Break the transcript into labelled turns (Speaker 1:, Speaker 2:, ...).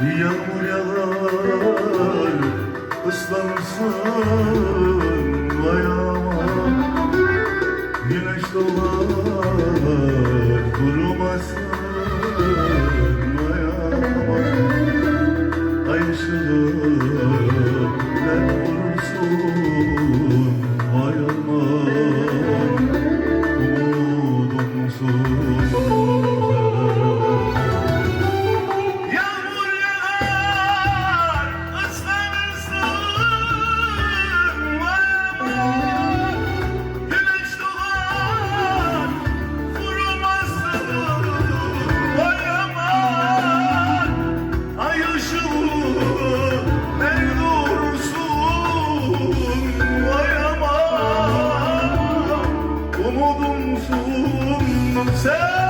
Speaker 1: Yağmur yağar ıslanırsın ayağıma. Güneş dolar kurumazsın ayağıma. Ay ışılır ben umudumsun sen.